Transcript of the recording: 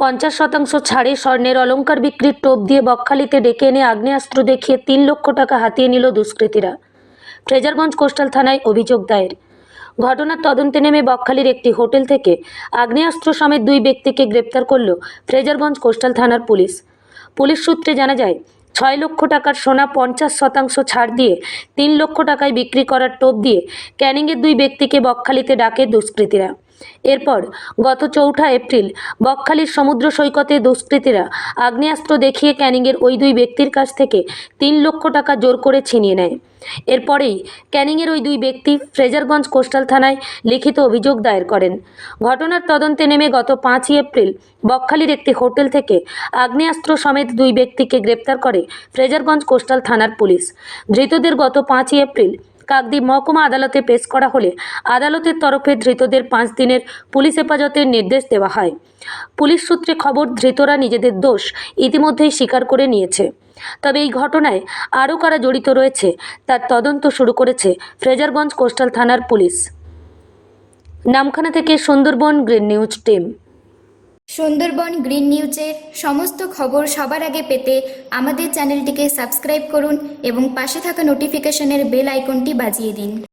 পঞ্চাশ শতাংশ ছাড়ে স্বর্ণের অলঙ্কার বিক্রির টোপ দিয়ে বকখালিতে ডেকে এনে আগ্নেয়াস্ত্র দেখিয়ে তিন লক্ষ টাকা হাতিয়ে নিল দুষ্কৃতীরা। ফ্রেজারগঞ্জ কোস্টাল থানায় অভিযোগ দায়ের। ঘটনার তদন্তে নেমে বকখালির একটি হোটেল থেকে আগ্নেয়াস্ত্র সমেত দুই ব্যক্তিকে গ্রেপ্তার করল ফ্রেজারগঞ্জ কোস্টাল থানার পুলিশ। পুলিশ সূত্রে জানা যায় ছয় লক্ষ টাকার সোনা পঞ্চাশ শতাংশ ছাড় দিয়ে তিন লক্ষ টাকায় বিক্রি করার টোপ দিয়ে ক্যানিংয়ের দুই ব্যক্তিকে বকখালিতে ডাকে দুষ্কৃতীরা। এরপর গত চৌঠা এপ্রিল বকখালির সমুদ্র সৈকতে দুষ্কৃতীরা আগ্নেয়াস্ত্র দেখিয়ে ক্যানিংয়ের ওই দুই ব্যক্তির কাছ থেকে তিন লক্ষ টাকা জোর করে ছিনিয়ে নেয়। এরপরেই ক্যানিংয়ের ওই দুই ব্যক্তি ফ্রেজারগঞ্জ কোস্টাল থানায় লিখিত অভিযোগ দায়ের করেন। ঘটনার তদন্তে নেমে গত পাঁচই এপ্রিল বকখালির একটি হোটেল থেকে আগ্নেয়াস্ত্র সমেত দুই ব্যক্তিকে গ্রেপ্তার করে ফ্রেজারগঞ্জ কোস্টাল থানার পুলিশ। ধৃতদের গত পাঁচই এপ্রিল কাকদ্বীপ মহকুমা আদালতে পেশ করা হলে আদালতের তরফে ধৃতদের পাঁচ দিনের পুলিশ হেফাজতের নির্দেশ দেওয়া হয়। পুলিশ সূত্রে খবর, ধৃতরা নিজেদের দোষ ইতিমধ্যেই স্বীকার করে নিয়েছে। তবে এই ঘটনায় আরও কারা জড়িত রয়েছে, তার তদন্ত শুরু করেছে ফ্রেজারগঞ্জ কোস্টাল থানার পুলিশ। নামখানা থেকে Sundarban green news team. Sundarban green নিউজের সমস্ত খবর সবার আগে পেতে আমাদের চ্যানেলটিকে সাবস্ক্রাইব করুন এবং পাশে থাকা নোটিফিকেশনের বেল আইকনটি বাজিয়ে দিন।